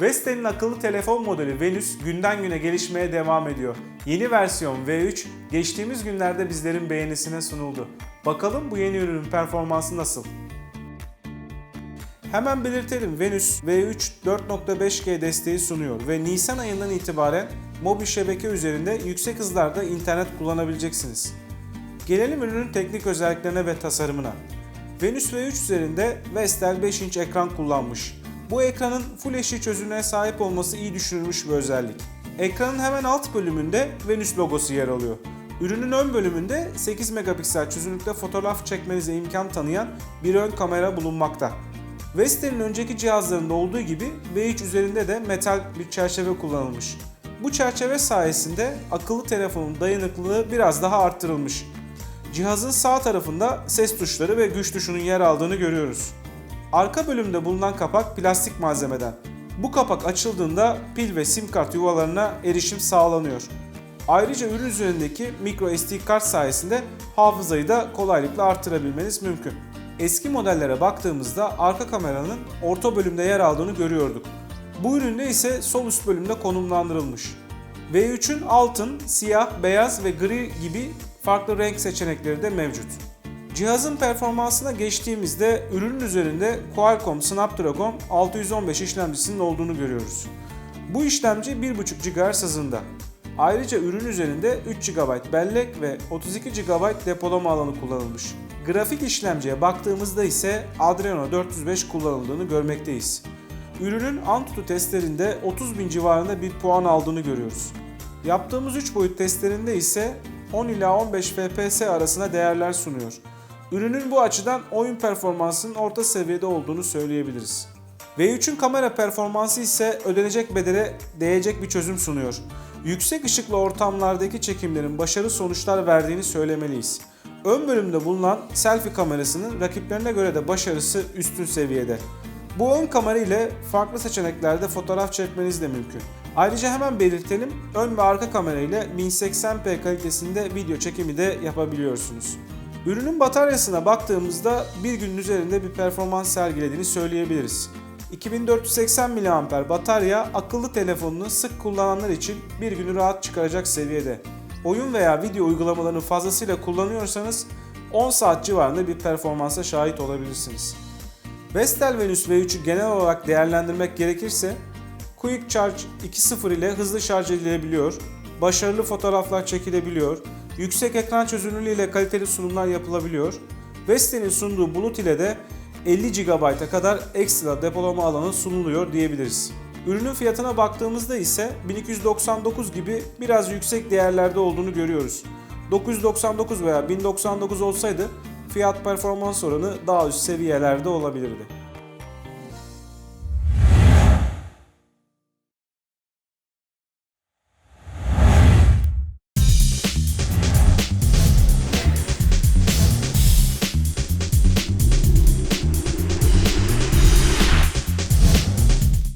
Vestel'in akıllı telefon modeli Venüs günden güne gelişmeye devam ediyor. Yeni versiyon V3 geçtiğimiz günlerde bizlerin beğenisine sunuldu. Bakalım bu yeni ürünün performansı nasıl? Hemen belirtelim Venüs V3 4.5G desteği sunuyor ve Nisan ayından itibaren mobil şebeke üzerinde yüksek hızlarda internet kullanabileceksiniz. Gelelim ürünün teknik özelliklerine ve tasarımına. Venüs V3 üzerinde Vestel 5 inç ekran kullanmış. Bu ekranın Full HD çözünürlüğe sahip olması iyi düşünülmüş bir özellik. Ekranın hemen alt bölümünde Venüs logosu yer alıyor. Ürünün ön bölümünde 8 megapiksel çözünürlükte fotoğraf çekmenize imkan tanıyan bir ön kamera bulunmakta. Vestel'in önceki cihazlarında olduğu gibi V3 üzerinde de metal bir çerçeve kullanılmış. Bu çerçeve sayesinde akıllı telefonun dayanıklılığı biraz daha arttırılmış. Cihazın sağ tarafında ses tuşları ve güç tuşunun yer aldığını görüyoruz. Arka bölümde bulunan kapak plastik malzemeden. Bu kapak açıldığında pil ve sim kart yuvalarına erişim sağlanıyor. Ayrıca ürün üzerindeki micro SD kart sayesinde hafızayı da kolaylıkla artırabilmeniz mümkün. Eski modellere baktığımızda arka kameranın orta bölümde yer aldığını görüyorduk. Bu üründe ise sol üst bölümde konumlandırılmış. V3'ün altın, siyah, beyaz ve gri gibi farklı renk seçenekleri de mevcut. Cihazın performansına geçtiğimizde ürünün üzerinde Qualcomm Snapdragon 615 işlemcisinin olduğunu görüyoruz. Bu işlemci 1.5 GHz hızında. Ayrıca ürün üzerinde 3 GB bellek ve 32 GB depolama alanı kullanılmış. Grafik işlemciye baktığımızda ise Adreno 405 kullanıldığını görmekteyiz. Ürünün Antutu testlerinde 30.000 civarında bir puan aldığını görüyoruz. Yaptığımız 3 boyut testlerinde ise 10 ila 15 FPS arasında değerler sunuyor. Ürünün bu açıdan oyun performansının orta seviyede olduğunu söyleyebiliriz. V3'ün kamera performansı ise ödenecek bedele değecek bir çözüm sunuyor. Yüksek ışıklı ortamlardaki çekimlerin başarılı sonuçlar verdiğini söylemeliyiz. Ön bölümde bulunan selfie kamerasının rakiplerine göre de başarısı üstün seviyede. Bu ön kamera ile farklı seçeneklerde fotoğraf çekmeniz de mümkün. Ayrıca hemen belirtelim, ön ve arka kamera ile 1080p kalitesinde video çekimi de yapabiliyorsunuz. Ürünün bataryasına baktığımızda bir günün üzerinde bir performans sergilediğini söyleyebiliriz. 2480 mAh batarya akıllı telefonunu sık kullananlar için bir günü rahat çıkaracak seviyede. Oyun veya video uygulamalarını fazlasıyla kullanıyorsanız 10 saat civarında bir performansa şahit olabilirsiniz. Vestel Venus V3'ü genel olarak değerlendirmek gerekirse Quick Charge 2.0 ile hızlı şarj edilebiliyor, başarılı fotoğraflar çekilebiliyor, yüksek ekran çözünürlüğü ile kaliteli sunumlar yapılabiliyor. Vestel'in sunduğu bulut ile de 50 GB'a kadar ekstra depolama alanı sunuluyor diyebiliriz. Ürünün fiyatına baktığımızda ise 1299 gibi biraz yüksek değerlerde olduğunu görüyoruz. 999 veya 1099 olsaydı fiyat performans oranı daha üst seviyelerde olabilirdi.